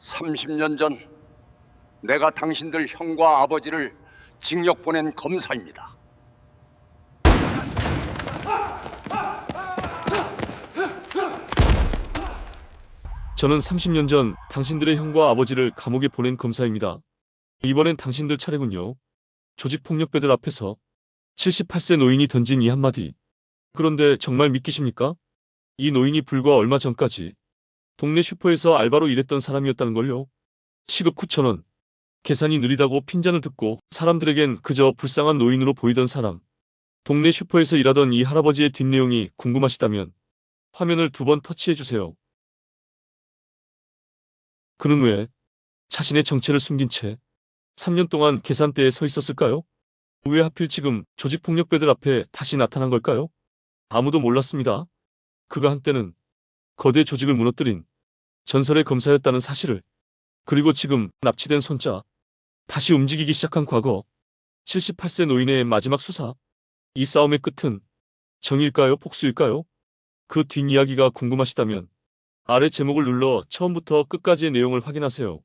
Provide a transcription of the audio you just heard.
30년 전 내가 당신들 형과 아버지를 징역 보낸 검사입니다. 저는 30년 전 당신들의 형과 아버지를 감옥에 보낸 검사입니다. 이번엔 당신들 차례군요. 조직폭력배들 앞에서 78세 노인이 던진 이 한마디. 그런데 정말 믿기십니까? 이 노인이 불과 얼마 전까지 동네 슈퍼에서 알바로 일했던 사람이었다는 걸요. 시급 9천원. 계산이 느리다고 핀잔을 듣고 사람들에겐 그저 불쌍한 노인으로 보이던 사람. 동네 슈퍼에서 일하던 이 할아버지의 뒷내용이 궁금하시다면 화면을 두 번 터치해주세요. 그는 왜 자신의 정체를 숨긴 채 3년 동안 계산대에 서 있었을까요? 왜 하필 지금 조직폭력배들 앞에 다시 나타난 걸까요? 아무도 몰랐습니다. 그가 한때는 거대 조직을 무너뜨린 전설의 검사였다는 사실을 그리고 지금 납치된 손자 다시 움직이기 시작한 과거 78세 노인의 마지막 수사 이 싸움의 끝은 정일까요 복수일까요? 그 뒷이야기가 궁금하시다면 아래 제목을 눌러 처음부터 끝까지의 내용을 확인하세요.